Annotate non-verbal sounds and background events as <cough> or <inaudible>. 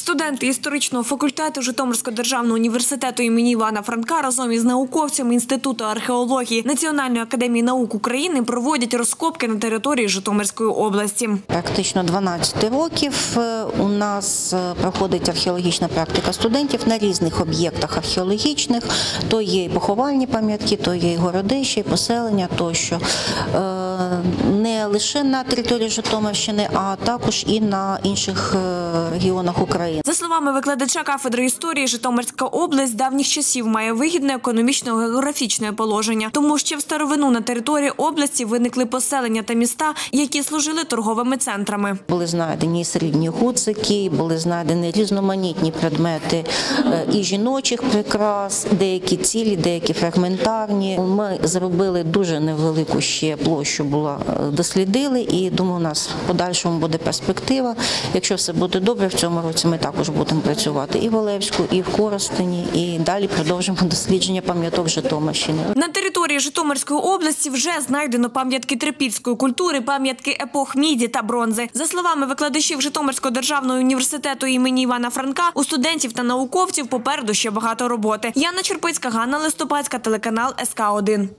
Студенти історичного факультету Житомирського державного університету імені Івана Франка разом із науковцями Інституту археології Національної академії наук України проводять розкопки на території Житомирської області. Практично 12 років е, у нас е, проходить археологічна практика студентів на різних об'єктах археологічних. То є і поховальні пам'ятки, то є і городища, і поселення тощо. Не лише на території Житомирщини, а також і на інших е, регіонах України. За словами викладача кафедри історії, Житомирська область з давніх часів має вигідне економічно-географічне положення, тому ще в старовину на території області виникли поселення та міста, які служили торговими центрами. Були знайдені середні гуцики, були знайдені різноманітні предмети е, і жіночих прикрас, деякі цілі, деякі фрагментарні. Ми зробили дуже невелику ще площу, була е, дослідили, і думаю, у нас в подальшому буде перспектива. Якщо все буде добре, в цьому році ми також будемо працювати і в Олевську, і в Коростені, і далі продовжимо <laughs> дослідження пам'яток Житомирщини. На території Житомирської області вже знайдено пам'ятки трипільської культури, пам'ятки епох міді та бронзи. За словами викладачів Житомирського державного університету імені Івана Франка, у студентів та науковців попереду ще багато роботи. Яна Черпицька, Ганна Листопадська, телеканал СК 1